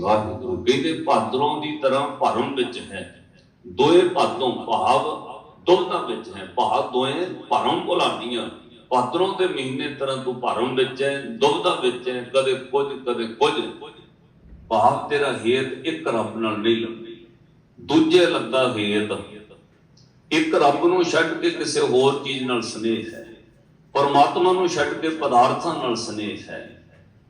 ਵਾਹਿਗੁਰੂ ਕਹਿੰਦੇ ਭਾਦਰੋਂ ਦੀ ਤਰ੍ਹਾਂ ਭਰਮ ਵਿੱਚ ਹੈ। ਦੋਏ ਭਾਦੋਂ ਭਾਵ ਦੁਬਦਾ ਵਿੱਚ ਹੈ। ਭਾਵ ਦੋਏ ਭਰਮ ਭੁਲਾਣੀਆਂ ਭਾਦਰੋਂ ਦੇ ਮਹੀਨੇ ਤਰ੍ਹਾਂ ਤੂੰ ਭਰਮ ਵਿੱਚ ਹੈ ਦੁਬਦਾ ਵਿੱਚ ਹੈ। ਕਦੇ ਕੁਝ ਕਦੇ ਕੁਝ। ਭਾਵ ਤੇਰਾ ਹੇਤ ਇੱਕ ਰੱਬ ਨਾਲ ਨਹੀਂ ਲੱਗਦੀ। ਦੂਜੇ ਲੱਗਾ ਹੇਤ। ਇੱਕ ਰੱਬ ਨੂੰ ਛੱਡ ਕੇ ਕਿਸੇ ਹੋਰ ਚੀਜ਼ ਨਾਲ ਸਨੇਹ ਹੈ। ਪਰਮਾਤਮਾ ਨੂੰ ਛੱਡ ਕੇ ਪਦਾਰਥਾਂ ਨਾਲ ਸਨੇਹ ਹੈ।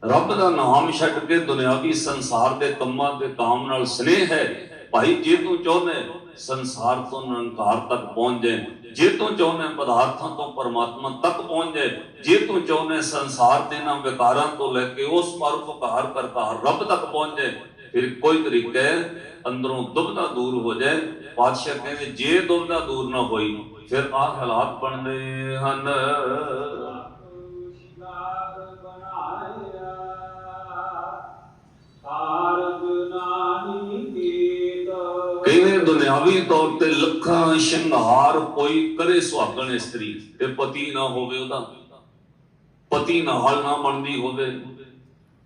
ਰੱਬ ਦਾ ਨਾਮ ਛੱਡ ਕੇ ਦੁਨਿਆਵੀ ਸੰਸਾਰ ਦੇ ਕੰਮਾਂ ਤੇ ਕਾਮ ਨਾਲ ਸਨੇਹ ਹੈ। ਭਾਈ, ਜੇ ਤੂੰ ਚਾਹੁੰਦਾ ਸੰਸਾਰ ਤੋਂ ਨਿਰੰਕਾਰ ਤੱਕ ਪਹੁੰਚ ਜਾਏ ਜੇ ਤੂੰ ਚਾਹੁੰਦਾ ਪਦਾਰਥਾਂ ਤੋਂ ਪਰਮਾਤਮਾ ਤੱਕ ਪਹੁੰਚ ਜਾਏ ਜੇ ਤੂੰ ਚਾਹੁੰਦਾ ਸੰਸਾਰ ਦੇ ਨਾ ਵਿਕਾਰਾਂ ਤੋਂ ਲੈ ਕੇ ਉਸ ਪਰਉਪਕਾਰ ਕਰਤਾ ਰੱਬ ਤੱਕ ਪਹੁੰਚ ਜਾਏ ਫਿਰ ਕੋਈ ਤਰੀਕਾ ਹੈ ਅੰਦਰੋਂ ਦੁਬਦਾ ਦੂਰ ਹੋ ਜਾਏ। ਪਾਤਸ਼ਾਹ ਕਹਿੰਦੇ, ਜੇ ਦੁਬਦਾ ਦੂਰ ਨਾ ਹੋਈ, ਫਿਰ ਆਹ ਹਾਲਾਤ ਬਣਦੇ ਹਨ। ਦੁਨਿਆਵੀ ਤੌਰ ਤੇ ਲੱਖਾਂ ਸ਼ਿੰਗਾਰ ਕੋਈ ਕਰੇ ਸੁਹਾਗਣ ਇਸਤਰੀ ਤੇ। ਪਤੀ ਨਾ ਹੋਵੇ ਉਹਦਾ। ਪਤੀ ਨਾਲ ਨਾ ਬਣਦੀ ਹੋਵੇ।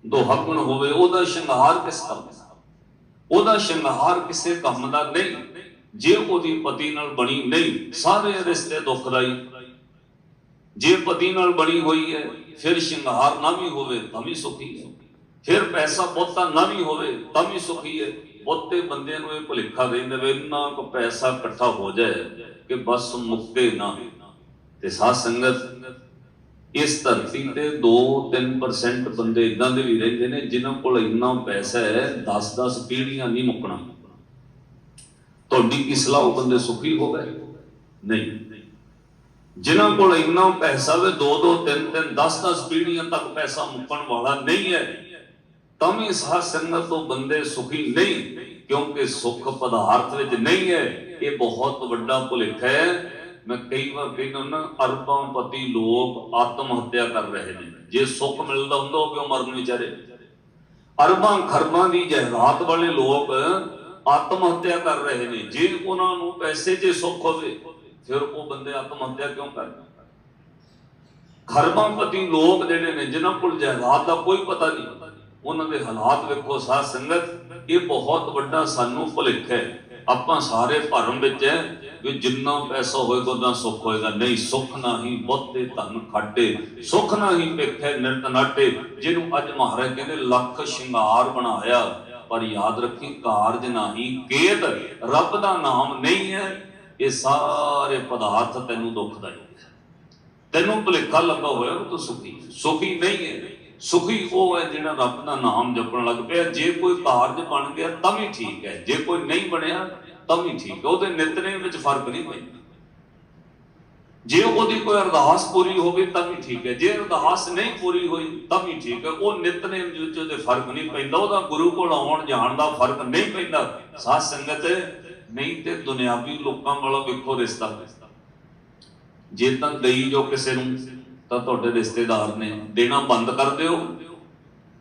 ਦੁਹੱਗਣ ਹੋਵੇ, ਉਹਦਾ ਸ਼ਿੰਗਾਰ ਕਿਸ ਕੰਮ ਉਹਦਾ ਸ਼ਿੰਗਾਰ ਕਿਸੇ ਕੰਮ ਦਾ ਨਹੀਂ। ਜੇ ਉਹਦੀ ਪਤੀ ਨਾਲ ਬਣੀ ਨਹੀਂ, ਸਾਰੇ ਰਿਸ਼ਤੇ ਦੁਖਦਾਈ ਜੇ ਪਤੀ ਨਾਲ ਬਣੀ ਹੋਈ ਹੈ, ਫਿਰ ਸ਼ਿੰਗਾਰ ਨਾ ਵੀ ਹੋਵੇ, ਤਾਂ ਵੀ ਸੁਖੀ ਹੈ। ਫਿਰ ਪੈਸਾ ਬਹੁਤਾ ਨਾ ਵੀ ਹੋਵੇ, ਤਾਂ ਵੀ ਸੁਖੀ ਹੈ। ਬਹੁਤੇ ਬੰਦੇ ਨੂੰ ਇਹ ਭੁਲੇਖਾ ਦੇ ਦਿੰਦੇ ਵੀ ਇੰਨਾ ਕੁ ਪੈਸਾ ਇਕੱਠਾ ਹੋ ਜਾਏ ਕਿ ਬਸ ਮੁੱਕੇ ਨਾ। ਤੇ ਸਾਧ ਸੰਗਤ, ਇਸ ਧਰਤੀ ਤੇ 2-3% ਬੰਦੇ ਇਦਾਂ ਦੇ ਵੀ ਰਹਿੰਦੇ ਨੇ ਜਿਨ੍ਹਾਂ ਕੋਲ ਇੰਨਾ ਪੈਸਾ ਹੈ 10-10 ਪੀੜ੍ਹੀਆਂ ਨਹੀਂ ਮੁੱਕਣਾ। ਤੁਹਾਡੀ ਕੀ ਸਲਾਹ ਉਹ ਬੰਦੇ ਸੁਖੀ ਹੋ ਗਏ? ਨਹੀਂ। ਜਿਨ੍ਹਾਂ ਕੋਲ ਇੰਨਾ ਪੈਸਾ ਵੇ 2-2 3-3 10-10 ਪੀੜ੍ਹੀਆਂ ਤੱਕ ਪੈਸਾ ਮੁੱਕਣ ਵਾਲਾ ਨਹੀਂ ਹੈ। ਤਾਂ ਵੀ ਸਾਧ ਸੰਗਤ ਤੋਂ ਬੰਦੇ ਸੁਖੀ ਨਹੀਂ, ਕਿਉਂਕਿ ਸੁਖ ਪਦਾਰਥ ਵਿੱਚ ਨਹੀਂ ਹੈ। ਇਹ ਬਹੁਤ ਵੱਡਾ ਭੁਲੇਖਾ ਹੈ। ਮੈਂ ਕਈ ਵਾਰ ਕਹਿੰਦਾ ਨਾ ਅਰਬਾਂ ਪਤੀ ਲੋਕ ਆਤਮ ਹੱਤਿਆ ਕਰ ਰਹੇ ਨੇ। ਜੇ ਸੁੱਖ ਮਿਲਦਾ ਹੁੰਦਾ, ਉਹ ਕਿਉਂ ਮਰਨ ਵਿਚਾਰੇ? ਅਰਬਾਂ, ਖਰਬਾਂ ਦੀ ਜਾਇਦਾਦ ਵਾਲੇ ਲੋਕ ਆਤਮ ਹੱਤਿਆ ਕਰ ਰਹੇ ਨੇ। ਜੇ ਉਹਨਾਂ ਨੂੰ ਪੈਸੇ 'ਚ ਸੁੱਖ ਹੋਵੇ, ਫਿਰ ਉਹ ਬੰਦੇ ਆਤਮ ਹੱਤਿਆ ਕਿਉਂ ਕਰਦੇ ਖਰਬਾਂ ਪਤੀ ਲੋਕ ਜਿਹੜੇ ਨੇ, ਜਿਨ੍ਹਾਂ ਕੋਲ ਜਾਇਦਾਦ ਦਾ ਕੋਈ ਪਤਾ ਨਹੀਂ। ਉਹਨਾਂ ਦੇ ਹਾਲਾਤ ਵੇਖੋ ਸਾਧ ਸੰਗਤ, ਇਹ ਬਹੁਤ ਵੱਡਾ ਸਾਨੂੰ ਭੁਲੇਖਾ ਹੈ। ਆਪਾਂ ਸਾਰੇ ਭਰਮ ਵਿੱਚ ਹੈ ਕਿ ਜਿੰਨਾ ਪੈਸਾ ਹੋਏਗਾ ਉਹਨਾਂ ਸੁੱਖ ਹੋਏਗਾ। ਨਹੀਂ, ਸੁੱਖ ਨਹੀਂ ਬਹੁਤੇ ਧਨ ਖਾਟੇ, ਸੁੱਖ ਨਹੀਂ ਪੇਖੇ ਨਿਰਤ ਜਿਹਨੂੰ ਅੱਜ ਮਹਾਰਾਜ ਕਹਿੰਦੇ ਲੱਖ ਸ਼ਿੰਗਾਰ ਬਣਾਇਆ। ਪਰ ਯਾਦ ਰੱਖੀ, ਕਾਰਜ ਨਹੀਂ ਕੇਤ, ਰੱਬ ਦਾ ਨਾਮ ਨਹੀਂ ਹੈ। ਇਹ ਸਾਰੇ ਪਦਾਰਥ ਤੈਨੂੰ ਦੁਖਦਾਈ ਹੈ ਤੈਨੂੰ ਭੁਲੇਖਾ ਲੱਗਾ ਹੋਇਆ ਤੂੰ ਸੁਖੀ। ਸੁਖੀ ਨਹੀਂ ਹੈ। ਸੁਖੀ ਉਹ ਹੈ ਜਿਹੜਾ ਰੱਬ ਦਾ ਨਾਮ ਜਪਣ ਲੱਗ ਪਿਆ। ਜੇ ਕੋਈ ਕਾਰਜ ਬਣ ਗਿਆ ਤਾਂ ਵੀ ਠੀਕ ਹੈ। ਜੇ ਕੋਈ ਨਹੀਂ ਬਣਿਆ ਤਾਂ ਵੀ ਠੀਕ ਹੈ। ਉਹਦੇ ਨਿਤਨੇਮ ਵਿੱਚ ਫ਼ਰਕ ਨਹੀਂ ਪੈਂਦਾ। ਜੇ ਉਹਦੀ ਕੋਈ ਅਰਦਾਸ ਪੂਰੀ ਹੋਵੇ ਤਾਂ ਵੀ ਠੀਕ ਹੈ। ਜੇ ਅਰਦਾਸ ਨਹੀਂ ਪੂਰੀ ਹੋਈ ਤਾਂ ਵੀ ਠੀਕ ਹੈ। ਉਹ ਨਿਤਨੇਮ ਵਿੱਚ ਉਹਦੇ ਫ਼ਰਕ ਨਹੀਂ ਪੈਂਦਾ। ਉਹਦਾ ਗੁਰੂ ਕੋਲ ਆਉਣ ਜਾਣ ਦਾ ਫ਼ਰਕ ਨਹੀਂ ਪੈਂਦਾ। ਸਾਧ ਸੰਗਤ, ਨਹੀਂ ਤੇ ਦੁਨਿਆਵੀ ਲੋਕਾਂ ਵਾਲਾ ਵੇਖੋ ਰਿਸ਼ਤਾ। ਜੇ ਤਾਂ ਦਈ ਜੋ ਕਿਸੇ ਨੂੰ। ਤਾਂ ਤੁਹਾਡੇ ਰਿਸ਼ਤੇਦਾਰ ਨੇ ਦੇਣਾ ਬੰਦ ਕਰ ਦਿਓ।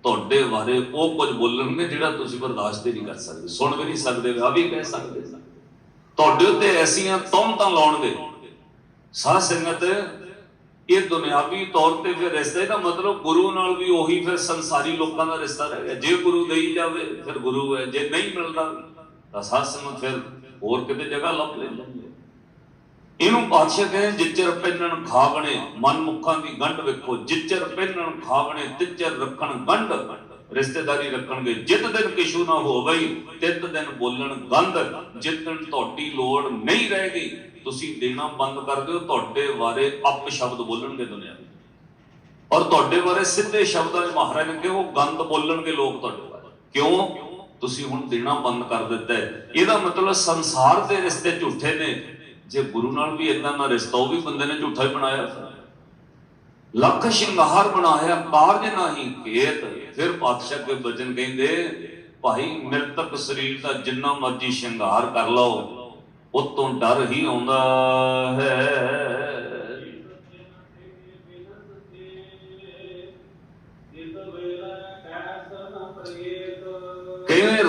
ਤੁਹਾਡੇ ਬਾਰੇ ਉਹ ਕੁਝ ਬੋਲਣਗੇ ਜਿਹੜਾ ਤੁਸੀਂ ਬਰਦਾਸ਼ਤ ਹੀ ਨਹੀਂ ਕਰ ਸਕਦੇ। ਸੁਣ ਵੀ ਨਹੀਂ ਸਕਦੇ ਆ ਵੀ ਕਹਿ ਸਕਦੇ। ਤੁਹਾਡੇ ਉੱਤੇ ਐਸੀਆਂ ਤੌਮਤਾਂ ਲਾਉਣਗੇ। ਸਾਧ ਸੰਗਤ, ਇਹ ਦੁਨਿਆਵੀ ਤੌਰ ਤੇ ਫਿਰ ਰਿਸ਼ਤੇ ਦਾ ਮਤਲਬ ਗੁਰੂ ਨਾਲ ਵੀ ਉਹੀ ਫਿਰ ਸੰਸਾਰੀ ਲੋਕਾਂ ਦਾ ਰਿਸ਼ਤਾ ਰਹਿ ਗਿਆ। ਜੇ ਗੁਰੂ ਦੇਈ ਜਾਵੇ, ਫਿਰ ਗੁਰੂ ਹੈ। ਜੇ ਨਹੀਂ ਮਿਲਦਾ, ਤਾਂ ਸਾਧ ਸੰਗਤ ਫਿਰ ਹੋਰ ਕਿਤੇ ਜਗ੍ਹਾ ਲੱਭ ਲੈਂਦੇ। ਇਹਨੂੰ ਪਾਤਸ਼ਾਹ ਕਹਿੰਦੇ ਜਿੱਚਰ ਪਹਿਨਣ ਖਾਵਣੇ, ਮਨ ਦੀ ਗੰਢ ਵੇਖੋ, ਜਿੱਚਰ ਪਹਿਨਣ ਖਾਵਣੇ, ਤਿੱਚਰ ਰੱਖਣ ਗੰਢ। ਰਿਸ਼ਤੇਦਾਰੀ ਰੱਖਣਗੇ, ਜਿਤ ਦਿਨ ਕਿਛੂ ਨਾ ਹੋਵੇ, ਤਿਤ ਦਿਨ ਬੋਲਣ ਗੰਧ। ਜਿੱਦਣ ਤੁਹਾਡੀ ਲੋੜ ਨਹੀਂ ਰਹੇਗੀ, ਤੁਸੀਂ ਦੇਣਾ ਬੰਦ ਕਰ ਦਿਓ, ਤੁਹਾਡੇ ਬਾਰੇ ਅਪ ਸ਼ਬਦ ਬੋਲਣਗੇ ਦੁਨੀਆ ਦੇ। ਔਰ ਤੁਹਾਡੇ ਬਾਰੇ ਸਿੱਧੇ ਸ਼ਬਦਾਂ 'ਚ ਮਹਾਰਾਜ ਨੇ ਕਿਹਾ, ਉਹ ਗੰਦ ਬੋਲਣਗੇ ਲੋਕ ਤੁਹਾਡੇ ਬਾਰੇ। ਕਿਉਂ? ਤੁਸੀਂ ਹੁਣ ਦੇਣਾ ਬੰਦ ਕਰ ਦਿੱਤਾ ਹੈ। ਇਹਦਾ ਮਤਲਬ ਸੰਸਾਰ ਦੇ ਰਿਸ਼ਤੇ ਝੂਠੇ ਨੇ ਜੇ ਗੁਰੂ ਨਾਲ ਵੀ ਇਦਾਂ ਦਾ ਰਿਸ਼ਤਾ, ਉਹ ਵੀ ਬੰਦੇ ਨੇ ਝੂਠਾ ਹੀ ਬਣਾਇਆ। ਲੱਖ ਸ਼ਿੰਗਾਰ ਬਣਾਇਆ ਕਾਰਜ ਨਹੀਂ ਖੇਤ, ਫਿਰ ਪਾਤਸ਼ਾਹ ਕੇ ਬਚਨ ਕਹਿੰਦੇ, ਭਾਈ, ਮਿਰਤਕ ਸਰੀਰ ਦਾ ਜਿੰਨਾ ਮਰਜ਼ੀ ਸ਼ਿੰਗਾਰ ਕਰ ਲਓ, ਉਤੋਂ ਡਰ ਹੀ ਆਉਂਦਾ ਹੈ।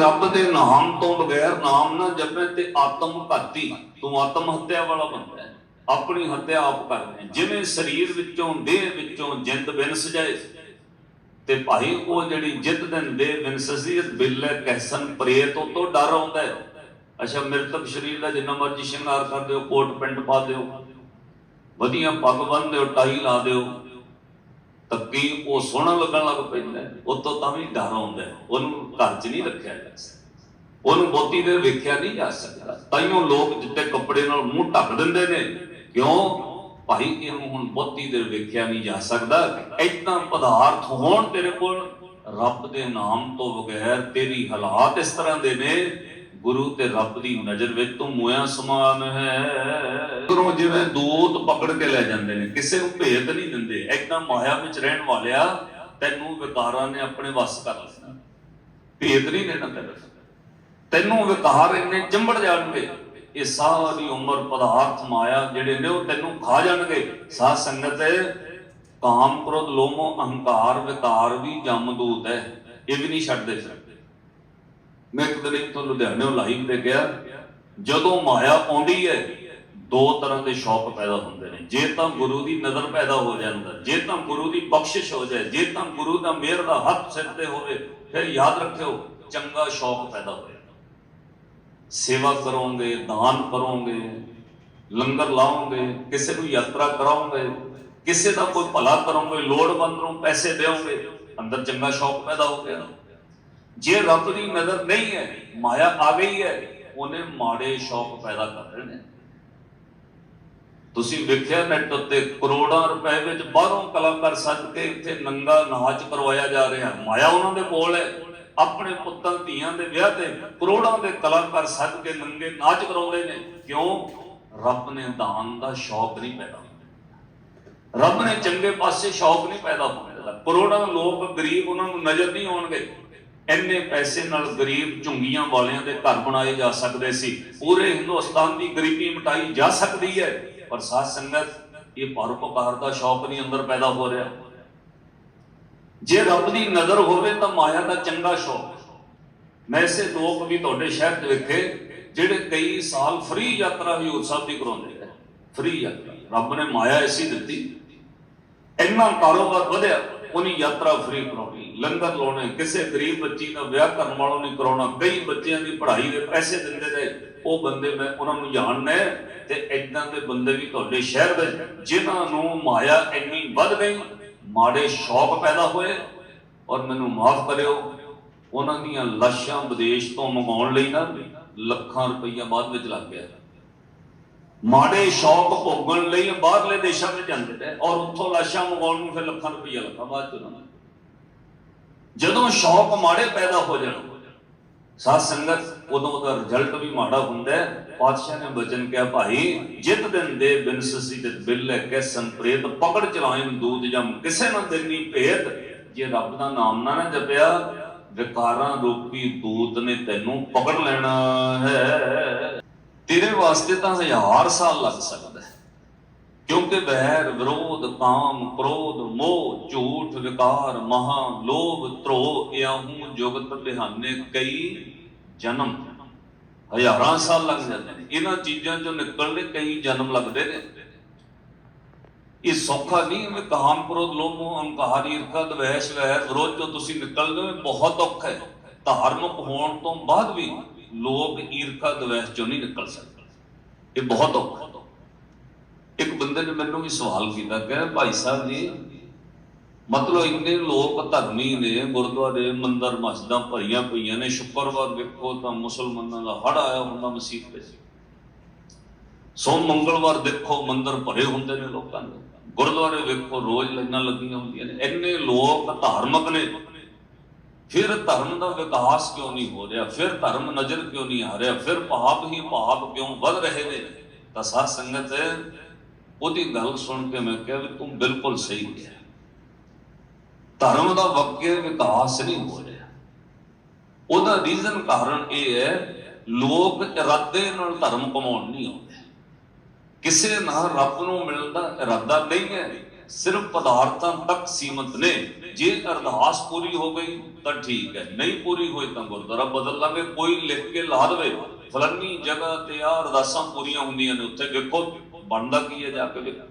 ਰੱਬ ਦੇ ਨਾਮ ਤੋਂ ਬਗੈਰ ਨਾਮ ਨਾ ਜਪੇ ਤੇ ਆਤਮ ਘਾਤੀ ਤੂੰ ਆਤਮ ਹੱਤਿਆ ਵਾਲਾ ਬੰਦਾ ਹੈ। ਆਪਣੀ ਹੱਤਿਆ ਆਪ ਕਰਦਾ ਜਿਵੇਂ ਸਰੀਰ ਵਿੱਚੋਂ ਦੇਹ ਵਿੱਚੋਂ ਜਿੰਦ ਬਿਨਸ ਜਾਏ, ਤੇ ਭਾਈ ਉਹ ਜਿਹੜੀ ਜਿੱਤ ਦਿੰਦੇ ਬਿਨਸਸੀਅਤ ਬਿੱਲੇ ਕਹਿਸਨ ਪ੍ਰੇਤ ਉਹ ਤੋਂ ਡਰ ਆਉਂਦਾ ਹੈ। ਅੱਛਾ, ਮ੍ਰਿਤਕ ਸਰੀਰ ਦਾ ਜਿੰਨਾ ਮਰਜ਼ੀ ਸ਼ਿੰਗਾਰ ਕਰ ਦਿਓ, ਕੋਟ ਪਿੰਡ ਪਾ ਦਿਓ। ਵਧੀਆ ਪੱਗ ਬੰਨ ਦਿਓ ਟਾਈ ਲਾ ਦਿਓ। ਤੱਕੀ ਉਹ ਸੋਹਣਾ ਲੱਗਣ ਲੱਗ ਪੈਂਦਾ ਹੈ। ਤਾਂ ਵੀ ਡਰ ਆਉਂਦਾ ਉਹਨੂੰ ਘਰ 'ਚ ਨਹੀਂ ਰੱਖਿਆ ਜਾ ਸਕਦਾ। ਉਹਨੂੰ ਬਹੁਤੀ ਦੇਰ ਵੇਖਿਆ ਨਹੀਂ ਜਾ ਸਕਦਾ। ਤਾਈਓ ਲੋਕ ਜਿੱਤੇ ਕੱਪੜੇ ਨਾਲ ਮੂੰਹ ਢੱਕ ਦਿੰਦੇ ਨੇ, ਕਿਉਂ? ਭਾਈ, ਇਹਨੂੰ ਹੁਣ ਬਹੁਤੀ ਦੇਰ ਵੇਖਿਆ ਨਹੀਂ ਜਾ ਸਕਦਾ। ਇਦਾਂ ਪਦਾਰਥ ਹੋਣ ਤੇਰੇ ਕੋਲ, ਰੱਬ ਦੇ ਨਾਮ ਤੋਂ ਬਗੈਰ ਤੇਰੀ ਹਾਲਾਤ ਇਸ ਤਰ੍ਹਾਂ ਦੇ ਨੇ ਗੁਰੂ ਤੇ ਰੱਬ ਦੀ ਨਜ਼ਰ ਵਿੱਚ ਤੂੰ ਮੋਇਆ ਸਮਾਨ ਹੈ। ਗੁਰੂ ਜਿਵੇਂ ਦੂਤ ਪਕੜ ਕੇ ਲੈ ਜਾਂਦੇ ਨੇ, ਕਿਸੇ ਨੂੰ ਭੇਤ ਨਹੀਂ ਦਿੰਦੇ। ਇਦਾਂ ਮਾਇਆ ਵਿੱਚ ਰਹਿਣ ਵਾਲਿਆ ਤੈਨੂੰ ਵਿਕਾਰਾਂ ਨੇ ਆਪਣੇ ਵੱਸ ਕਰ ਲਿਆ। ਭੇਤ ਨਹੀਂ ਦੇਣਾ ਤੈਨੂੰ। ਤੈਨੂੰ ਵਿਕਾਰ ਇੰਨੇ ਚੰਬੜ ਜਾਣਗੇ। ਇਹ ਸਾਰੀ ਉਮਰ ਪਦਾਰਥ ਮਾਇਆ ਜਿਹੜੇ ਨੇ ਉਹ ਤੈਨੂੰ ਖਾ ਜਾਣਗੇ। ਸਾਧ ਸੰਗਤ, ਕਾਮ ਕ੍ਰੋਧ, ਲੋਮੋ, ਅਹੰਕਾਰ, ਵਿਕਾਰ ਵੀ ਜਮਦੂਤ ਹੈ। ਇਹ ਵੀ ਨਹੀਂ ਛੱਡਦੇ ਫਿਰ। ਮੈਂ ਇੱਕ ਦਿਨ ਇੱਥੋਂ ਲੁਧਿਆਣੇ ਲਾਈਵ ਤੇ ਗਿਆ ਜਦੋਂ ਮਾਇਆ ਆਉਂਦੀ ਹੈ, ਦੋ ਤਰ੍ਹਾਂ ਦੇ ਸ਼ੌਕ ਪੈਦਾ ਹੁੰਦੇ ਨੇ। ਜੇ ਤਾਂ ਗੁਰੂ ਦੀ ਨਜ਼ਰ ਪੈਦਾ ਹੋ ਜਾਂਦਾ, ਜੇ ਤਾਂ ਗੁਰੂ ਦੀ ਬਖਸ਼ਿਸ਼ ਹੋ ਜਾਏ, ਜੇ ਤਾਂ ਗੁਰੂ ਦਾ ਮਿਹਰ ਦਾ ਹੱਥ ਸਿਰ ਤੇ ਹੋਵੇ, ਫਿਰ ਯਾਦ ਰੱਖਿਓ, ਚੰਗਾ ਸ਼ੌਕ ਪੈਦਾ ਹੋਇਆ। ਸੇਵਾ ਕਰੋਗੇ, ਦਾਨ ਕਰੋਗੇ, ਲੰਗਰ ਲਾਓਗੇ, ਕਿਸੇ ਨੂੰ ਯਾਤਰਾ ਕਰਾਓਗੇ, ਕਿਸੇ ਦਾ ਕੋਈ ਭਲਾ ਕਰੋਗੇ, ਲੋੜਵੰਦ ਨੂੰ ਪੈਸੇ ਦਿਓਗੇ, ਅੰਦਰ ਚੰਗਾ ਸ਼ੌਕ ਪੈਦਾ ਹੋ ਗਿਆ। ਜੇ ਰੱਬ ਦੀ ਨਜ਼ਰ ਨਹੀਂ ਹੈ, ਮਾਇਆ ਆ ਗਈ ਹੈ, ਉਹਨੇ ਮਾੜੇ ਸ਼ੌਕ ਪੈਦਾ ਕਰ ਰਹੇ ਨੇ ਤੁਸੀਂ ਵੇਖਿਆ ਨੈਟ ਉੱਤੇ ਕਰੋੜਾਂ ਰੁਪਏ ਵਿੱਚ ਬਾਹਰੋਂ ਕਲਾਕਾਰ ਸੱਜ ਕੇ ਇੱਥੇ ਨੰਗਾ ਨਾਚ ਕਰਵਾਇਆ ਜਾ ਰਿਹਾ। ਮਾਇਆ ਉਹਨਾਂ ਦੇ ਕੋਲ ਹੈ। ਆਪਣੇ ਪੁੱਤਾਂ, ਧੀਆਂ ਦੇ ਵਿਆਹ ਤੇ ਕਰੋੜਾਂ ਦੇ ਕਲਾਕਾਰ ਸੱਜ ਕੇ ਨੰਗੇ ਨਾਚ ਕਰਾਉਂਦੇ ਨੇ। ਕਿਉਂ? ਰੱਬ ਨੇ ਦਾਨ ਦਾ ਸ਼ੌਕ ਨਹੀਂ ਪੈਦਾ ਰੱਬ ਨੇ ਚੰਗੇ ਪਾਸੇ ਸ਼ੌਕ ਨਹੀਂ ਪੈਦਾ ਹੋਣ। ਦਿੱਤਾ ਕਰੋੜਾਂ ਲੋਕ ਗਰੀਬ ਉਹਨਾਂ ਨੂੰ ਨਜ਼ਰ ਨਹੀਂ ਆਉਣਗੇ। ਇੰਨੇ ਪੈਸੇ ਨਾਲ ਗਰੀਬ ਝੁੰਗੀਆਂ ਵਾਲਿਆਂ ਦੇ ਘਰ ਬਣਾਏ ਜਾ ਸਕਦੇ ਸੀ। ਪੂਰੇ ਹਿੰਦੁਸਤਾਨ ਦੀ ਗਰੀਬੀ ਮਿਟਾਈ ਜਾ ਸਕਦੀ ਹੈ। ਪਰ ਸਾਧ ਸੰਗਤ, ਇਹ ਪਰਉਪਕਾਰ ਦਾ ਸ਼ੌਕ ਨਹੀਂ ਅੰਦਰ ਪੈਦਾ ਹੋ ਰਿਹਾ। ਜੇ ਰੱਬ ਦੀ ਨਜ਼ਰ ਹੋਵੇ ਤਾਂ ਮਾਇਆ ਦਾ ਚੰਗਾ ਸ਼ੌਕ। ਮੈਂ ਇਸੇ ਲੋਕ ਵੀ ਤੁਹਾਡੇ ਸ਼ਹਿਰ ਦੇ ਵੇਖੇ, ਜਿਹੜੇ ਕਈ ਸਾਲ ਫ੍ਰੀ ਯਾਤਰਾ ਹਜ਼ੂਰ ਸਾਹਿਬ ਦੀ ਕਰਾਉਂਦੇ ਨੇ ਫ੍ਰੀ ਯਾਤਰਾ। ਰੱਬ ਨੇ ਮਾਇਆ ਐਸੀ ਦਿੱਤੀ। ਇੰਨਾ ਕਾਰੋਬਾਰ ਵਧਿਆ। ਉਹਨੀ ਯਾਤਰਾ ਫ੍ਰੀ ਕਰਾਉਣੀ, ਲੰਗਰ ਲਾਉਣੇ, ਕਿਸੇ ਗਰੀਬ ਬੱਚੀ ਦਾ ਵਿਆਹ ਕਰਨ ਵਾਲੋਂ ਨਹੀਂ ਕਰਾਉਣਾ, ਕਈ ਬੱਚਿਆਂ ਦੀ ਪੜ੍ਹਾਈ ਦੇ ਪੈਸੇ ਦਿੰਦੇ ਨੇ, ਉਹ ਬੰਦੇ ਮੈਂ ਉਹਨਾਂ ਨੂੰ ਜਾਣਨਾ ਤੇ ਇਦਾਂ ਦੇ ਬੰਦੇ ਵੀ ਤੁਹਾਡੇ ਸ਼ਹਿਰ ਦੇ ਜਿਨ੍ਹਾਂ ਨੂੰ ਮਾਇਆ ਇੰਨੀ ਵੱਧ ਗਈ, ਮਾੜੇ ਸ਼ੌਕ ਪੈਦਾ ਹੋਏ, ਔਰ ਮੈਨੂੰ ਮਾਫ ਕਰਿਓ, ਉਹਨਾਂ ਦੀਆਂ ਲਾਸ਼ਾਂ ਵਿਦੇਸ਼ ਤੋਂ ਮੰਗਾਉਣ ਲਈ ਨਾ, ਲੱਖਾਂ ਰੁਪਈਆ ਬਾਅਦ ਵਿੱਚ ਲੱਗ ਗਿਆ। ਮਾੜੇ ਸ਼ੌਕ ਭੋਗਣ ਲਈ ਬਾਹਰਲੇ ਦੇਸ਼ਾਂ ਵਿੱਚ ਜਾਂਦੇ ਨੇ ਔਰ ਉੱਥੋਂ ਲਾਸ਼ਾਂ ਮੰਗਾਉਣ ਨੂੰ ਫਿਰ ਲੱਖਾਂ ਰੁਪਈਆ ਲੱਗਾ ਬਾਅਦ ਚ ਉਹਨਾਂ ਜਦੋਂ ਸ਼ੌਕ ਮਾੜੇ ਪੈਦਾ ਹੋ ਜਾਣ, ਸਾਧ ਸੰਗਤ, ਉਦੋਂ ਉਹਦਾ ਰਿਜ਼ਲਟ ਵੀ ਮਾੜਾ ਹੁੰਦਾ ਹੈ। ਪਾਤਸ਼ਾਹ ਨੇ ਬਚਨ ਕਿਹਾ, ਭਾਈ, ਜਿਤ ਦਿਨ ਦੇ ਬਿਨ ਸਸੀ ਤੇ ਬਿੱਲੇ ਕੈਸਨ ਪ੍ਰੇਤ ਪਕੜ ਚਲਾਏ ਦੂਤ ਜਮ ਕਿਸੇ ਨਾ ਦੇਣੀ ਭੇਤ। ਜੇ ਰੱਬ ਦਾ ਨਾਮ ਨਾ ਨਾ ਜਪਿਆ, ਵਿਕਾਰਾਂ ਰੂਪੀ ਦੂਤ ਨੇ ਤੈਨੂੰ ਪਕੜ ਲੈਣਾ ਹੈ। ਤੇਰੇ ਵਾਸਤੇ ਤਾਂ ਹਜ਼ਾਰ ਸਾਲ ਲੱਗ ਸਕਦਾ ਹੈ। ਕਿਉਂਕਿ ਵੈਰ, ਵਿਰੋਧ, ਕਾਮ, ਕ੍ਰੋਧ, ਮੋਹ, ਝੂਠ, ਵਿਕਾਰ, ਮਹਾ, ਲੋਭ ਧਰੋ ਇਆਹੂ, ਜੁਗਤ ਬਿਹਾਨੇ ਕਈ, ਜਨਮ। ਹਜ਼ਾਰਾਂ ਸਾਲ ਲੱਗ ਜਾਂਦੇ ਨੇ। ਇਹਨਾਂ ਚੀਜ਼ਾਂ ਚੋਂ ਨਿਕਲਣ ਲਈ ਕਈ ਜਨਮ ਲੱਗਦੇ ਨੇ। ਇਹ ਸੌਖਾ ਨਹੀਂ ਹੈ ਕਾਮ, ਕ੍ਰੋਧ, ਲੋਭ, ਮੋਹ, ਅਹੰਕਾਰ, ਈਰਖਾ, ਦਵੇਸ਼, ਵੈਰ, ਵਿਰੋਧ ਚੋਂ ਤੁਸੀਂ ਨਿਕਲਦੇ ਹੋ। ਬਹੁਤ ਔਖਾ ਹੈ। ਧਾਰਮਿਕ ਹੋਣ ਤੋਂ ਬਾਅਦ ਵੀ ਲੋਕ ਈਰਖਾ ਦਵੇਸ਼ ਚੋਂ ਨਹੀਂ ਨਿਕਲ ਸਕਦੇ। ਇਹ ਬਹੁਤ ਔਖਾ ਇੱਕ ਬੰਦੇ ਨੇ ਮੈਨੂੰ ਵੀ ਸਵਾਲ ਕੀਤਾ ਕਿ ਭਾਈ ਸਾਹਿਬ ਜੀ, ਮਤਲਬ ਇੰਨੇ ਲੋਕ ਧਰਮੀ ਨੇ, ਗੁਰਦੁਆਰੇ, ਮੰਦਰ, ਮਸਜਿਦਾਂ ਭਰੀਆਂ ਪਈਆਂ ਨੇ, ਸ਼ੁੱਕਰਵਾਰ ਵੇਖੋ ਤਾਂ ਮੁਸਲਮਾਨਾਂ ਦਾ ਹੜ ਆਇਆ ਹੁੰਦਾ ਮਸੀਤ ਵਿੱਚ ਸੋ ਮੰਗਲਵਾਰ ਦੇਖੋ ਮੰਦਰ ਭਰੇ ਹੁੰਦੇ ਨੇ ਲੋਕਾਂ ਦੇ। ਗੁਰਦੁਆਰੇ ਵੇਖੋ ਰੋਜ਼ ਲਾਈਨਾਂ ਲੱਗੀਆਂ ਹੁੰਦੀਆਂ ਨੇ। ਇੰਨੇ ਲੋਕ ਧਾਰਮਿਕ ਨੇ। ਫਿਰ ਧਰਮ ਦਾ ਵਿਕਾਸ ਕਿਉਂ ਨਹੀਂ ਹੋ ਰਿਹਾ? ਫਿਰ ਧਰਮ ਨਜ਼ਰ ਕਿਉਂ ਨਹੀਂ ਆ ਰਿਹਾ? ਫਿਰ ਪਾਪ ਹੀ ਪਾਪ ਕਿਉਂ ਵੱਧ ਰਹੇ ਨੇ? ਤਾਂ ਸਾਧ ਸੰਗਤ, ਉਹਦੀ ਗੱਲ ਸੁਣ ਕੇ ਮੈਂ ਕਿਹਾ ਵੀ ਤੂੰ ਬਿਲਕੁਲ ਸਹੀ ਕਿਹਾ। ਧਰਮ ਦਾ ਵਾਕਿਆ ਵਿਕਾਸ ਨਹੀਂ ਹੋ ਰਿਹਾ। ਉਹਦਾ ਰੀਜ਼ਨ ਕਾਰਨ ਇਹ ਹੈ, ਲੋਕ ਇਰਾਦੇ ਨਾਲ ਧਰਮ ਕਮਾਉਣ ਨਹੀਂ ਆਉਂਦੇ। ਕਿਸੇ ਨਾਲ ਰੱਬ ਨੂੰ ਮਿਲਣ ਦਾ ਇਰਾਦਾ ਨਹੀਂ ਹੈ। ਸਿਰਫ ਪਦਾਰਥਾਂ ਤੱਕ ਸੀਮਤ ਨੇ। ਜੇ ਅਰਦਾਸ ਪੂਰੀ ਹੋ ਗਈ ਤਾਂ ਠੀਕ ਹੈ, ਨਹੀਂ ਪੂਰੀ ਹੋਈ ਤਾਂ ਗੁਰਦੁਆਰਾ ਬਦਲ ਲਾਂਗੇ। ਕੋਈ ਲਿਖ ਕੇ ਲਾ ਦੇਵੇ, ਫਲਾਨੀ ਜਗ੍ਹਾ ਤੇ ਆ ਅਰਦਾਸਾਂ ਪੂਰੀਆਂ ਹੁੰਦੀਆਂ ਨੇ, ਉੱਥੇ ਵੇਖੋ ਬਣਦਾ ਕੀ ਹੈ ਜਾ ਕੇ ਵੇਖੋ।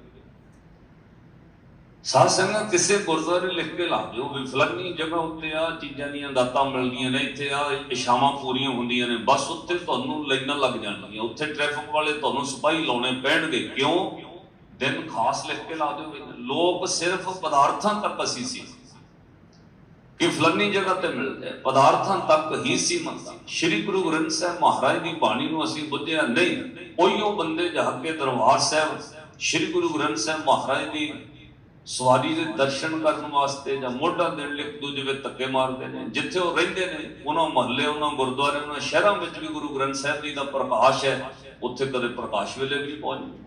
ਸਾਧ ਸੰਗਤ ਕਿਸੇ ਗੁਰਦੁਆਰੇ ਲਿਖ ਕੇ ਲਾ ਦਿਓ ਵੀ ਫਲਾਨੀ ਜਗ੍ਹਾ ਉੱਤੇ ਆ ਚੀਜ਼ਾਂ ਦੀਆਂ ਦਾਤਾਂ ਮਿਲਦੀਆਂ ਨੇ, ਇੱਥੇ ਆ ਇਸ਼ਾਵਾਂ ਪੂਰੀਆਂ ਹੁੰਦੀਆਂ ਨੇ, ਬਸ ਉੱਥੇ ਤੁਹਾਨੂੰ ਲਾਈਨਾਂ ਲੱਗ ਜਾਣਗੀਆਂ। ਉੱਥੇ ਟ੍ਰੈਫਿਕ ਵਾਲੇ ਤੁਹਾਨੂੰ ਸਿਪਾਹੀ ਲਾਉਣੇ ਪੈਣਗੇ। ਕਿਉਂ? ਦਿਨ ਖਾਸ ਲਿਖ ਕੇ ਲਾ ਦਿਓ ਲੋਕ ਸਿਰਫ ਪਦਾਰਥਾਂ ਤੱਕ ਅਸੀਂ ਸੀ। ਕਿ ਫਲਾਨੀ ਜਗ੍ਹਾ ਤੇ ਮਿਲਦੇ ਆ, ਪਦਾਰਥਾਂ ਤੱਕ ਹੀ ਸੀਮਤ ਸੀ। ਸ਼੍ਰੀ ਗੁਰੂ ਗ੍ਰੰਥ ਸਾਹਿਬ ਮਹਾਰਾਜ ਦੀ ਬਾਣੀ ਨੂੰ ਅਸੀਂ ਬੁੱਝਿਆ ਨਹੀਂ। ਉਹੀਓ ਬੰਦੇ ਜਾ ਕੇ ਦਰਬਾਰ ਸਾਹਿਬ ਸ਼੍ਰੀ ਗੁਰੂ ਗ੍ਰੰਥ ਸਾਹਿਬ ਮਹਾਰਾਜ ਦੀ ਸਵਾਰੀ ਦੇ ਦਰਸ਼ਨ ਕਰਨ ਵਾਸਤੇ ਜਾਂ ਮੋਢਾ ਦੇਣ ਲਈ ਇੱਕ ਦੂਜੇ ਵਿੱਚ ਧੱਕੇ ਮਾਰਦੇ ਨੇ। ਜਿੱਥੇ ਉਹ ਰਹਿੰਦੇ ਨੇ ਉਹਨਾਂ ਮਹੱਲੇ ਉਹਨਾਂ ਗੁਰਦੁਆਰੇ ਉਹਨਾਂ ਸ਼ਹਿਰਾਂ ਵਿੱਚ ਵੀ ਗੁਰੂ ਗ੍ਰੰਥ ਸਾਹਿਬ ਜੀ ਦਾ ਪ੍ਰਕਾਸ਼ ਹੈ। ਉੱਥੇ ਕਦੇ ਪ੍ਰਕਾਸ਼ ਵੇਲੇ ਵੀ ਪਹੁੰਚ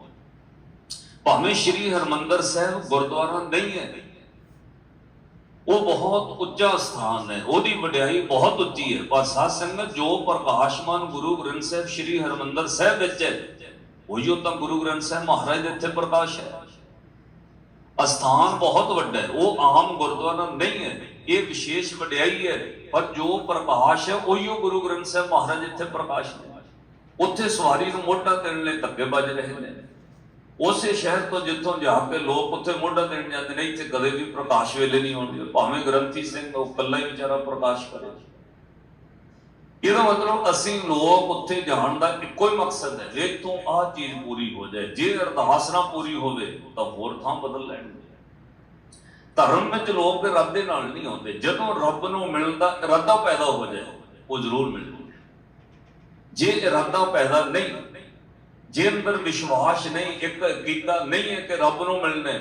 ਭਾਵੇਂ ਸ਼੍ਰੀ ਹਰਮੰਦਰ ਸਾਹਿਬ ਗੁਰਦੁਆਰਾ ਨਹੀਂ ਹੈ ਉਹ ਬਹੁਤ ਉੱਚਾ ਸਥਾਨ ਹੈ। ਉਹਦੀ ਵਡਿਆਈ ਬਹੁਤ ਉੱਚੀ ਹੈ। ਪਰ ਸਾਧ ਸੰਗਤ ਜੋ ਪ੍ਰਕਾਸ਼ਮਾਨ ਗੁਰੂ ਗ੍ਰੰਥ ਸਾਹਿਬ ਸ਼੍ਰੀ ਹਰਮੰਦਰ ਸਾਹਿਬ ਵਿੱਚ ਹੈ ਉਹੀਓ ਤਾਂ ਗੁਰੂ ਗ੍ਰੰਥ ਸਾਹਿਬ ਮਹਾਰਾਜ ਦੇ ਇੱਥੇ ਪ੍ਰਕਾਸ਼ ਹੈ। ਅਸਥਾਨ ਬਹੁਤ ਵੱਡਾ ਹੈ। ਉਹ ਆਮ ਗੁਰਦੁਆਰਾ ਨਹੀਂ ਹੈ। ਇਹ ਵਿਸ਼ੇਸ਼ ਵਡਿਆਈ ਹੈ। ਪਰ ਜੋ ਪ੍ਰਕਾਸ਼ ਹੈ ਉਹੀਓ ਗੁਰੂ ਗ੍ਰੰਥ ਸਾਹਿਬ ਮਹਾਰਾਜ ਇੱਥੇ ਪ੍ਰਕਾਸ਼ ਹੈ ਉੱਥੇ ਸਵਾਰੀ ਨੂੰ ਮੋਢਾ ਦੇਣ ਲਈ ਧੱਕੇ ਵੱਜ ਰਹੇ ਨੇ। ਉਸੇ ਸ਼ਹਿਰ ਤੋਂ ਜਿੱਥੋਂ ਜਾ ਕੇ ਲੋਕ ਉੱਥੇ ਮੋਢਾ ਦੇਣ ਜਾਂਦੇ ਨੇ, ਇੱਥੇ ਕਦੇ ਵੀ ਪ੍ਰਕਾਸ਼ ਵੇਲੇ ਨਹੀਂ ਆਉਂਦੇ। ਭਾਵੇਂ ਗ੍ਰੰਥੀ ਸਿੰਘ ਉਹ ਇਕੱਲਾ ਹੀ ਵਿਚਾਰਾ ਪ੍ਰਕਾਸ਼ ਕਰੇ। ਇਹਦਾ ਮਤਲਬ ਅਸੀਂ ਲੋਕ ਉੱਥੇ ਜਾਣ ਦਾ ਇੱਕੋ ਹੀ ਮਕਸਦ ਹੈ, ਜੇ ਤੋਂ ਆਹ ਚੀਜ਼ ਪੂਰੀ ਹੋ ਜਾਏ, ਜੇ ਅਰਦਾਸ ਨਾ ਪੂਰੀ ਹੋਵੇ, ਤਾਂ ਹੋਰ ਥਾਂ ਬਦਲ ਲੈਣਗੇ ਧਰਮ ਵਿੱਚ ਲੋਕ ਇਰਾਦੇ ਨਾਲ ਨਹੀਂ ਆਉਂਦੇ। ਜਦੋਂ ਰੱਬ ਨੂੰ ਮਿਲਣ ਦਾ ਇਰਾਦਾ ਪੈਦਾ ਹੋ ਜਾਏ, ਉਹ ਜ਼ਰੂਰ ਮਿਲ। ਜੂਗਾ ਜੇ ਇਰਾਦਾ ਪੈਦਾ ਨਹੀਂ ਜੇ ਅੰਦਰ ਵਿਸ਼ਵਾਸ ਨਹੀਂ, ਇੱਕ ਕੀਤਾ ਨਹੀਂ ਹੈ ਕਿ ਰੱਬ ਨੂੰ ਮਿਲਣਾ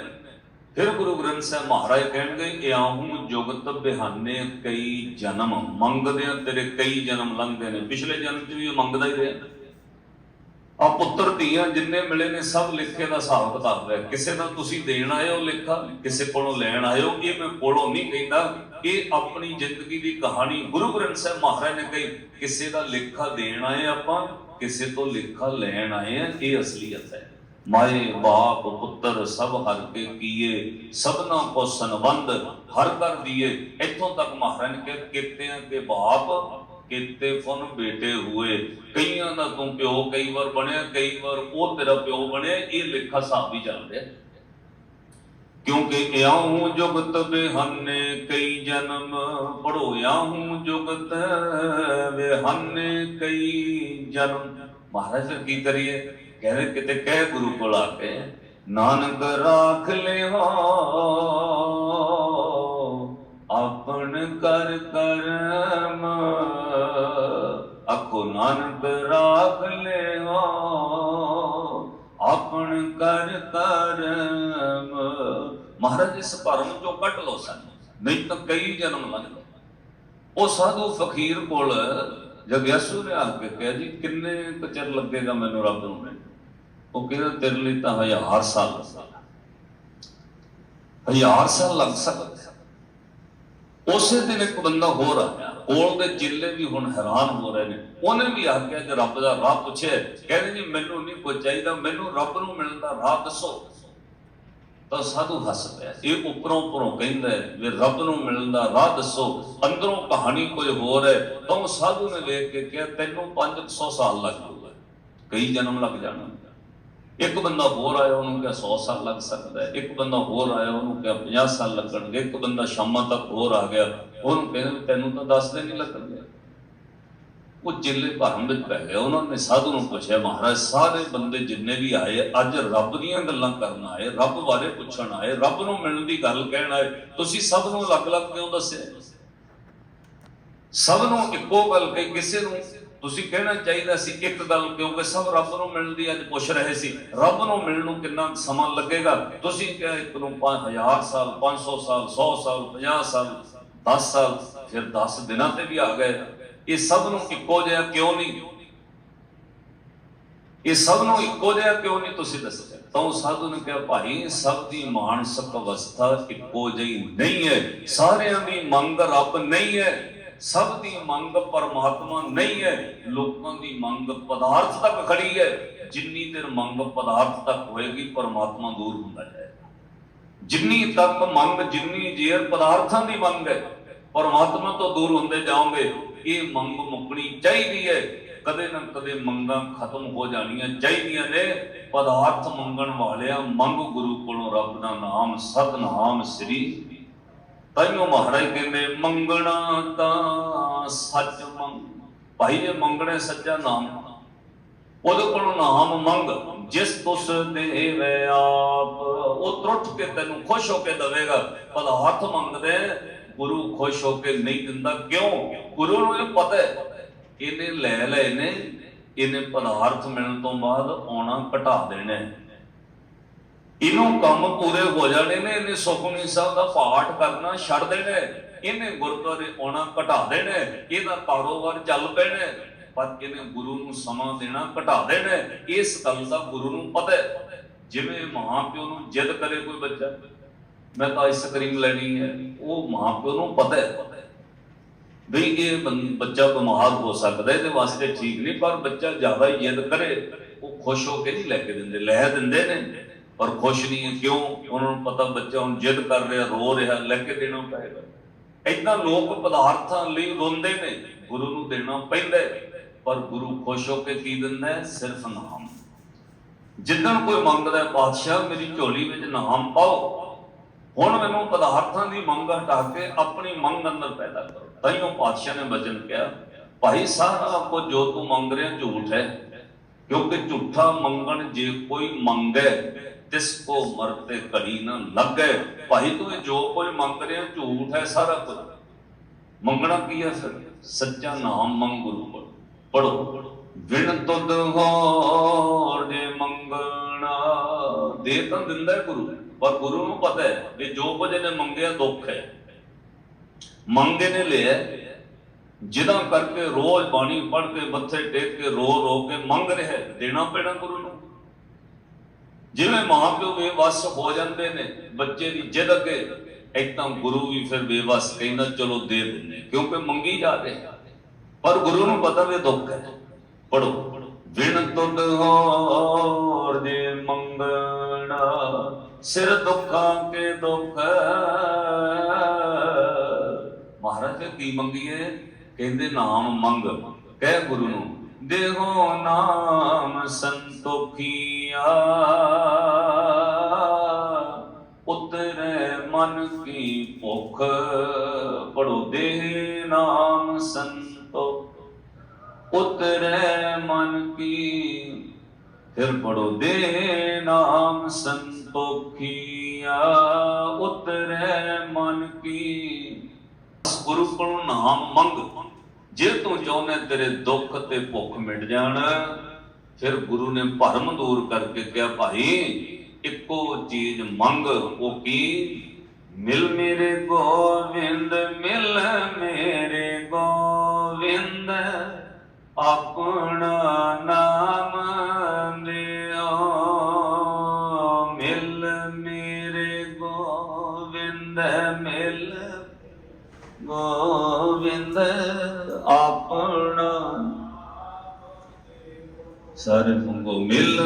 ਫਿਰ ਗੁਰੂ ਗ੍ਰੰਥ ਸਾਹਿਬ ਮਹਾਰਾਜ ਕਹਿਣਗੇ ਇਆਹੂ ਜੁਗਤ ਬਿਹਾਨੇ ਕਈ ਜਨਮ ਮੰਗਦੇ ਆ, ਤੇਰੇ ਕਈ ਜਨਮ ਲੰਘਦੇ ਨੇ। ਪਿਛਲੇ ਜਨਮ 'ਚ ਵੀ ਉਹ ਮੰਗਦਾ ਹੀ ਰਿਹਾ। ਆ ਪੁੱਤਰ ਧੀਆਂ ਜਿੰਨੇ ਮਿਲੇ ਨੇ ਸਭ ਲਿਖੇ ਦਾ ਹਿਸਾਬ ਕਿਤਾਬ ਹੈ ਕਿਸੇ ਦਾ ਤੁਸੀਂ ਦੇਣ ਆਏ ਲਿਖਾ, ਕਿਸੇ ਕੋਲੋਂ ਲੈਣ ਆਏ ਇਹ ਮੈਂ ਕੋਲੋਂ ਨਹੀਂ ਕਹਿੰਦਾ ਇਹ ਆਪਣੀ ਜ਼ਿੰਦਗੀ ਦੀ ਕਹਾਣੀ ਗੁਰੂ ਗ੍ਰੰਥ ਸਾਹਿਬ ਮਹਾਰਾਜ ਨੇ ਕਹੀ, ਕਿਸੇ ਦਾ ਲੇਖਾ ਦੇਣ ਆਏ ਆਪਾਂ, ਕਿਸੇ ਤੋਂ ਲੇਖਾ ਲੈਣ ਆਏ ਆ, ਇਹ ਅਸਲੀਅਤ ਹੈ। ਮਾਏ ਬਾਪ ਪੁੱਤਰ ਸਭ ਹਰ ਕੇ ਕੀਏ, ਸਭਨਾ ਕੋ ਸੰਬੰਧ ਹਰ ਕਰ ਦੀਏ। ਇੱਥੋਂ ਤੱਕ ਮਹਾਰਾਜ ਨੇ ਕਿਹਾ, ਕੀਤਿਆਂ ਕੇ ਬਾਪ ਕੀਤੇ ਫਨ ਬੇਟੇ ਹੋਏ। ਕਈਆਂ ਦਾ ਤੂੰ ਪਿਓ, ਕਈ ਵਾਰ ਬਣਿਆ, ਕਈ ਵਾਰ ਉਹ ਤੇਰਾ ਪਿਓ ਬਣਿਆ। ਇਹ ਲੇਖਾ ਹਿਸਾਬ ਵੀ ਚੱਲ ਰਿਹਾ। ਕਿਉਂਕਿ ਇਆਹੂ ਜੁਗਤ ਬਿਹਾਨੇ ਕਈ ਜਨਮ ਪੜੋ ਇਆਹੂ ਜੁਗਤ ਬਿਹਾਨੇ ਕਈ ਜਨਮ। ਮਹਾਰਾਜ ਫਿਰ ਕੀ ਕਰੀਏ? ਕਹਿੰਦੇ ਕਿਤੇ ਕਹਿ ਗੁਰੂ ਕੋਲ ਆ ਕੇ, ਨਾਨਕ ਰਾਖ ਲਿਓ। ਆਪਣ ਕਰ ਕਰਮ ਅਖੋ ਰਾਖ ਲਿਓ ਆਪਨ ਕਰ ਕਰਮ ਮਹਾਰਾਜ, ਇਸ ਭਰਮ ਚੋਂ ਕੱਢ ਲੋ ਸਾਨੂੰ, ਨਹੀਂ ਤਾਂ ਕਈ ਜਨਮ ਲੱਗਦੇ ਉਹ ਸਾਧੂ ਫਕੀਰ ਕੋਲ ਜਗਿਆਸੂ ਨੇ ਆ ਕੇ ਕਿਹਾ, ਜੀ, ਕਿੰਨੇ ਕੁ ਚਿਰ ਲੱਗੇਗਾ ਮੈਨੂੰ ਰੱਬ ਨੂੰ ਮਿਲਣ? ਉਹ ਕਹਿੰਦਾ, ਤੇਰੇ ਲਈ ਤਾਂ ਹਜ਼ਾਰ ਸਾਲ ਲੱਗਦਾ ਹਜ਼ਾਰ ਸਾਲ ਲੱਗ ਸਕਦਾ। ਉਸੇ ਦਿਨ ਇੱਕ ਬੰਦਾ ਹੋਰ ਆਇਆ ਕੋਲ ਦੇ ਜਿੱਲੇ ਵੀ ਹੁਣ ਹੈਰਾਨ ਹੋ ਰਹੇ ਨੇ। ਉਹਨੇ ਵੀ ਆਖਿਆ ਕਿ ਰੱਬ ਦਾ ਰਾਹ ਪੁੱਛਿਆ ਕਹਿੰਦੇ ਜੀ, ਮੈਨੂੰ ਨਹੀਂ ਕੁਝ ਚਾਹੀਦਾ, ਮੈਨੂੰ ਰੱਬ ਨੂੰ ਮਿਲਣ ਦਾ ਰਾਹ ਦੱਸੋ। ਤਾਂ ਸਾਧੂ ਹੱਸ ਪਿਆ। ਇਹ ਉੱਪਰੋਂ ਉੱਪਰੋਂ ਕਹਿੰਦਾ ਹੈ ਵੀ ਰੱਬ ਨੂੰ ਮਿਲਣ ਦਾ ਰਾਹ ਦੱਸੋ। ਅੰਦਰੋਂ ਕਹਾਣੀ ਕੁਝ ਹੋਰ ਹੈ। ਤਾਂ ਉਹ ਸਾਧੂ ਨੇ ਵੇਖ ਕੇ ਕਿਹਾ, ਤੈਨੂੰ 500 ਸਾਲ ਲੱਗ ਜਾਊਗਾ। ਕਈ ਜਨਮ ਲੱਗ ਜਾਣਾ ਇੱਕ ਬੰਦਾ ਹੋਰ ਆਇਆ, ਉਹਨੂੰ ਕਿਹਾ 100 ਸਾਲ ਲੱਗ ਸਕਦਾ ਹੈ। ਇੱਕ ਬੰਦਾ ਹੋਰ ਆਇਆ, ਉਹਨੂੰ ਕਿਹਾ 50 ਸਾਲ ਲੱਗਣਗੇ। ਇੱਕ ਬੰਦਾ ਸ਼ਾਮਾਂ ਤੱਕ ਹੋਰ ਆ ਗਿਆ, ਉਹਨੂੰ ਕਹਿੰਦਾ ਤੈਨੂੰ ਤਾਂ 10 ਦਿਨ ਹੀ ਲੱਗਣਗੇ। ਉਹ ਜਿੱਲੇ ਭਰਮ ਵਿੱਚ ਪੈ ਗਿਆ ਉਹਨਾਂ ਨੇ ਸਾਧੂ ਨੂੰ ਪੁੱਛਿਆ, ਮਹਾਰਾਜ, ਸਾਰੇ ਬੰਦੇ ਜਿੰਨੇ ਵੀ ਆਏ, ਅੱਜ ਰੱਬ ਦੀਆਂ ਗੱਲਾਂ ਕਰਨ ਆਏ, ਰੱਬ ਬਾਰੇ ਪੁੱਛਣ ਆਏ, ਰੱਬ ਨੂੰ ਮਿਲਣ ਦੀ ਗੱਲ ਕਹਿਣ ਆਏ, ਤੁਸੀਂ ਸਭ ਨੂੰ ਅਲੱਗ-ਅਲੱਗ ਕਿਉਂ ਦੱਸਿਆ? ਸਭ ਨੂੰ ਇੱਕੋ ਗੱਲ ਕਹੀ, ਕਿਸੇ ਨੂੰ ਤੁਸੀਂ ਕਹਿਣਾ ਚਾਹੀਦਾ ਸੀ ਇੱਕ ਗੱਲ, ਕਿਉਂਕਿ ਸਭ ਰੱਬ ਨੂੰ ਮਿਲਣ ਦੀ ਅੱਜ ਪੁੱਛ ਰਹੇ ਸੀ। ਰੱਬ ਨੂੰ ਮਿਲਣ ਨੂੰ ਕਿੰਨਾ ਸਮਾਂ ਲੱਗੇਗਾ? ਤੁਸੀਂ ਕਿਹਾ ਇੱਕ ਨੂੰ 5000 ਸਾਲ 500 ਸਾਲ 100 ਸਾਲ 50 ਸਾਲ 10 ਸਾਲ, ਫਿਰ 10 ਦਿਨਾਂ ਤੇ ਵੀ ਆ ਗਏ। ਇਹ ਸਭ ਨੂੰ ਇੱਕੋ ਜਿਹਾ ਕਿਉਂ ਨਹੀਂ? ਇਹ ਸਭ ਨੂੰ ਇੱਕੋ ਜਿਹਾ ਕਿਉਂ ਨਹੀਂ ਤੁਸੀਂ ਦੱਸਿਆ? ਤਾਂ ਉਹ ਸਾਧੂ ਨੇ ਕਿਹਾ, ਭਾਈ, ਸਭ ਦੀ ਮਾਨਸਿਕ ਅਵਸਥਾ ਇੱਕੋ ਜਿਹੀ ਨਹੀਂ ਹੈ। ਸਾਰਿਆਂ ਦੀ ਮੰਗ ਰੱਬ ਨਹੀਂ ਹੈ। ਸਭ ਦੀ ਮੰਗ ਪਰਮਾਤਮਾ ਨਹੀਂ ਹੈ, ਲੋਕਾਂ ਦੀ ਮੰਗ ਪਦਾਰਥ ਤੱਕ ਖੜੀ ਹੈ। ਜਿੰਨੀ ਦੇਰ ਮੰਗ ਪਦਾਰਥ ਤੱਕ ਹੋਏਗੀ, ਪਰਮਾਤਮਾ ਦੂਰ ਹੁੰਦਾ ਜਾਏਗਾ। ਜਿੰਨੀ ਤੱਕ ਮੰਗ, ਜਿੰਨੀ ਜੇਰ ਪਦਾਰਥਾਂ ਦੀ ਮੰਗ ਹੈ, ਪਰਮਾਤਮਾ ਤੋਂ ਦੂਰ ਹੁੰਦੇ ਜਾਓਗੇ, ਇਹ ਮੰਗ ਮੁੱਕਣੀ ਚਾਹੀਦੀ ਹੈ। ਕਦੇ ਨਾ ਕਦੇ ਮੰਗਾਂ ਖਤਮ ਹੋ ਜਾਣੀਆਂ ਚਾਹੀਦੀਆਂ ਨੇ। ਪਦਾਰਥ ਮੰਗਣ ਵਾਲਿਆ ਮੰਗ ਗੁਰੂ ਕੋਲੋਂ ਰੱਬ ਦਾ ਨਾਮ, ਸਤਨਾਮ ਸ੍ਰੀ ਤਾਈਓ ਮਹਾਰਾਜ ਕਹਿੰਦੇ, ਮੰਗਣਾ ਤਾਂ ਸੱਚ ਮੰਗ। ਭਾਈ ਜੇ ਮੰਗਣੇ ਸੱਚਾ ਨਾਮ ਉਹਦੇ ਕੋਲੋਂ ਨਾਮ ਮੰਗ, ਜਿਸ ਤੁਸ ਦੇਵੇ ਆਪ। ਉਹ ਤਰੁੱਠ ਕੇ ਤੈਨੂੰ ਖੁਸ਼ ਹੋ ਕੇ ਦਵੇਗਾ ਪਦਾਰਥ ਮੰਗਦੇ, ਗੁਰੂ ਖੁਸ਼ ਹੋ ਕੇ ਨਹੀਂ ਦਿੰਦਾ। ਕਿਉਂ? ਗੁਰੂ ਨੂੰ ਇਹ ਪਤਾ ਹੈ। ਇਹਨੇ ਲੈ ਲਏ ਨੇ, ਇਹਨੇ ਪਦਾਰਥ ਮਿਲਣ ਤੋਂ ਬਾਅਦ ਆਉਣਾ ਘਟਾ ਦੇਣਾ ਹੈ। ਇਹਨੂੰ ਕੰਮ ਪੂਰੇ ਹੋ ਜਾਣੇ ਨੇ, ਇਹਨੇ ਸੁਖਮਨੀ ਸਾਹਿਬ ਦਾ ਪਾਠ ਕਰਨਾ ਛੱਡ ਦੇਣਾ। ਇਹਨੇ ਗੁਰਦੁਆਰੇ ਆਉਣਾ ਘਟਾ ਦੇਣਾ। ਇਹਦਾ ਕਾਰੋਬਾਰ ਚੱਲ ਪੈਣਾ। ਪਰ ਇਹਨੇ ਗੁਰੂ ਨੂੰ ਸਮਾਂ ਦੇਣਾ ਘਟਾ ਦੇਣਾ। ਇਸ ਗੱਲ ਦਾ ਗੁਰੂ ਨੂੰ ਪਤਾ ਹੈ। ਜਿਵੇਂ ਮਾਂ ਨੂੰ ਜਿੱਦ ਕਰੇ ਕੋਈ ਬੱਚਾ। ਮੈਂ ਤਾਂ ਆਈਸਕ੍ਰੀਮ ਲੈਣੀ ਹੈ। ਉਹ ਮਾਂ ਪਿਓ ਨੂੰ ਪਤਾ ਹੈ। ਵੀ ਇਹ ਬੰ- ਬੱਚਾ ਬਿਮਾਰ ਹੋ ਸਕਦਾ ਇਹਦੇ ਵਾਸਤੇ ਠੀਕ ਨਹੀਂ। ਪਰ ਬੱਚਾ ਜ਼ਿਆਦਾ ਜਿੱਦ ਕਰੇ, ਉਹ ਖੁਸ਼ ਹੋ ਕੇ ਨਹੀਂ ਲੈ ਕੇ ਦਿੰਦੇ, ਲੈ ਦਿੰਦੇ ਨੇ। ਪਰ ਖੁਸ਼ ਨਹੀਂ ਹੈ, ਕਿਉਂ? ਉਹਨਾਂ ਨੂੰ ਪਤਾ ਬੱਚਾ ਹੁਣ ਜਿੱਦ ਕਰ ਰਿਹਾ, ਰੋ ਰਿਹਾ ਲੈ ਕੇ ਦੇਣਾ ਪਏਗਾ। ਏਦਾਂ ਲੋਕ ਪਦਾਰਥਾਂ ਲਈ ਰੋਂਦੇ ਨੇ, ਗੁਰੂ ਨੂੰ ਦੇਣਾ ਪੈਂਦਾ ਪਰ ਗੁਰੂ ਖੁਸ਼ ਹੋ ਕੇ ਕੀ ਦਿੰਦਾ ਸਿਰਫ ਨਾਮ। ਜਿੱਦਣ ਕੋਈ ਮੰਗਦਾ ਪਾਤਸ਼ਾਹ ਮੇਰੀ ਝੋਲੀ ਵਿੱਚ ਨਾਮ ਪਾਓ। ਹੁਣ ਮੈਨੂੰ ਪਦਾਰਥਾਂ ਦੀ ਮੰਗ ਹਟਾ ਕੇ ਆਪਣੀ ਮੰਗ ਅੰਦਰ ਪੈਦਾ ਕਰੋ। ਤਾਈਓ ਪਾਤਸ਼ਾਹ ਨੇ ਬਚਨ ਕਿਹਾ, ਭਾਈ, ਸਾਰਾ ਕੁਝ ਜੋ ਤੂੰ ਮੰਗ ਰਿਹਾ, ਝੂਠ ਹੈ। ਕਿਉਂਕਿ ਝੂਠਾ ਮੰਗਣ ਜੇ ਕੋਈ ਮੰਗੇ ਤਿਸ ਕੋ ਮਰਤੇ ਘੜੀ ਨਾ ਲੱਗੇ, ਭਾਈ ਤੂੰ ਇਹ ਜੋ ਕੁਝ ਮੰਗ ਰਿਹਾ, ਝੂਠ ਹੈ ਸਾਰਾ ਕੁਝ। ਮੰਗਣਾ ਕੀ ਹੈ ਫਿਰ? ਸੱਚਾ ਨਾਮ ਮੰਗ ਗੁਰੂ ਪੜੋ ਵਿਣ ਤੁਧ ਹੋਰ ਜੇ ਮੰਗਣਾ, ਦੇ ਤਾਂ ਦਿੰਦਾ ਗੁਰੂ। ਪਰ ਗੁਰੂ ਨੂੰ ਪਤਾ ਹੈ ਕਿ ਜੋ ਕੁਝ ਇਹਨੇ ਮੰਗਿਆ ਦੁੱਖ ਹੈ। ਮੰਗੇ ਨੇ ਲਿਆ ਜਿਹਦਾ ਕਰਕੇ ਰੋਜ਼ ਬਾਣੀ ਪੜ੍ਹ ਕੇ ਮੱਥੇ ਟੇਕ ਕੇ ਰੋ ਰੋ ਕੇ ਮੰਗ ਰਿਹਾ ਦੇਣਾ ਪੈਣਾ ਗੁਰੂ ਨੂੰ। ਜਿਵੇਂ ਮਾਂ ਪਿਓ ਬੇਵਸ ਹੋ ਜਾਂਦੇ ਨੇ, ਬੱਚੇ ਦੀ ਜਿੱਦ ਅੱਗੇ, ਇਦਾਂ ਗੁਰੂ ਵੀ ਫਿਰ ਬੇਵਸ ਕਹਿੰਦਾ, ਚਲੋ ਦੇ ਦਿੰਦੇ ਕਿਉਂਕਿ ਮੰਗੀ ਜਾ ਰਹੇ ਪਰ ਗੁਰੂ ਨੂੰ ਪਤਾ ਵੀ ਦੁੱਖ ਹੈ। ਪੜੋ ਵਿਣ ਤੁਧ ਹੋਰ ਜੇ ਮੰਗਣਾ, ਸਿਰ ਦੁੱਖਾਂ ਕੇ ਦੁੱਖ ਮਹਾਰਾਜ ਕੀ ਮੰਗੀਏ? ਕਹਿੰਦੇ, ਨਾਮ ਮੰਗ। ਕਹਿ ਗੁਰੂ ਨੂੰ, ਦੇਹੋ ਨਾਮ ਸੰਤੋਖੀਆ ਉਤਰੇ ਮਨ ਕੀ ਭੁਖ ਪੜੋ ਦੇ ਨਾਮ ਸੰਤੋਖ ਉਤਰੇ ਮਨ ਕੀ, ਫਿਰ ਪੜੋ ਦੇ ਨਾਮ ਸੰਤੋਖੀਆ ਉਤਰੇ ਮਨ ਕੀ ਗੁਰੂ ਕੋਲੋਂ ਨਾਮ ਮੰਗ। ਜੇ ਤੂੰ ਚਾਹੁੰਦਾ ਤੇਰੇ ਦੁੱਖ ਤੇ ਭੁੱਖ ਮਿਟ ਜਾਣ ਫਿਰ ਗੁਰੂ ਨੇ ਭਰਮ ਦੂਰ ਕਰਕੇ ਕਿਹਾ, ਭਾਈ, ਇੱਕੋ ਚੀਜ਼ ਮੰਗ, ਉਹ ਕੀ? ਮਿਲ ਮੇਰੇ ਗੋਵਿੰਦ, ਮਿਲ ਮੇਰੇ ਗੋਵਿੰਦ, ਆਪਣਾ ਨਾਮ ਦਿਓ ਮਿਲ ਮੇਰੇ ਗੋਵਿੰਦ, ਮਿਲ ਗੋਵਿੰਦ ਆਪਣਾ ਸਾਰੇ ਮੰਗੋ ਮਿਲ